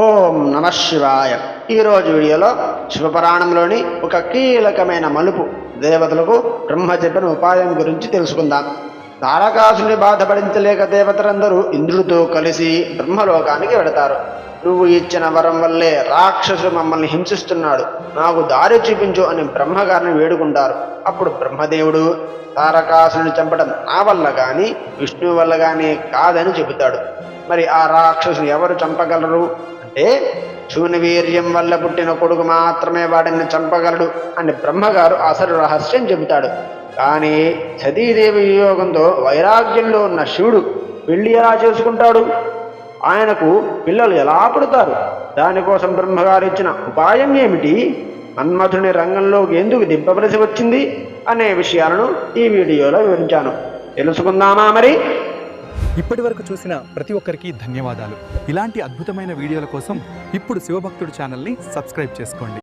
ఓం నమ శివాయ. ఈరోజు వీడియోలో శివపురాణంలోని ఒక కీలకమైన మలుపు దేవతలకు బ్రహ్మ చెప్పిన ఉపాయం గురించి తెలుసుకుందాం. తారకాసుని బాధపడించలేక దేవతలందరూ ఇంద్రుడితో కలిసి బ్రహ్మలోకానికి వెడతారు నువ్వు ఇచ్చిన వరం వల్లే రాక్షసుడు మమ్మల్ని హింసిస్తున్నాడు. నాకు దారి చూపించు అని బ్రహ్మగారిని వేడుకుంటారు. అప్పుడు బ్రహ్మదేవుడు తారకాసుని చంపడం నా వల్ల కానీ విష్ణువు వల్ల కానీ కాదని చెబుతాడు. మరి ఆ రాక్షసుని ఎవరు చంపగలరు? అంటే శూన్యవీర్యం వల్ల పుట్టిన కొడుకు మాత్రమే వాడిని చంపగలడు అని బ్రహ్మగారు అసలు రహస్యం చెబుతాడు. కానీ సతీదేవి వియోగంతో వైరాగ్యంలో ఉన్న శివుడు పెళ్ళి ఎలా చేసుకుంటాడు? ఆయనకు పిల్లలు ఎలా పుడతారు? దానికోసం బ్రహ్మగారు ఇచ్చిన ఉపాయం ఏమిటి? మన్మథుని రంగంలోకి ఎందుకు దింపవలసి వచ్చింది? అనే విషయాలను ఈ వీడియోలో వివరించాను. తెలుసుకుందామా మరి? ఇప్పటి వరకు చూసిన ప్రతి ఒక్కరికి ధన్యవాదాలు. ఇలాంటి అద్భుతమైన వీడియోల కోసం ఇప్పుడు శివభక్తుడు ఛానల్ని సబ్స్క్రైబ్ చేసుకోండి.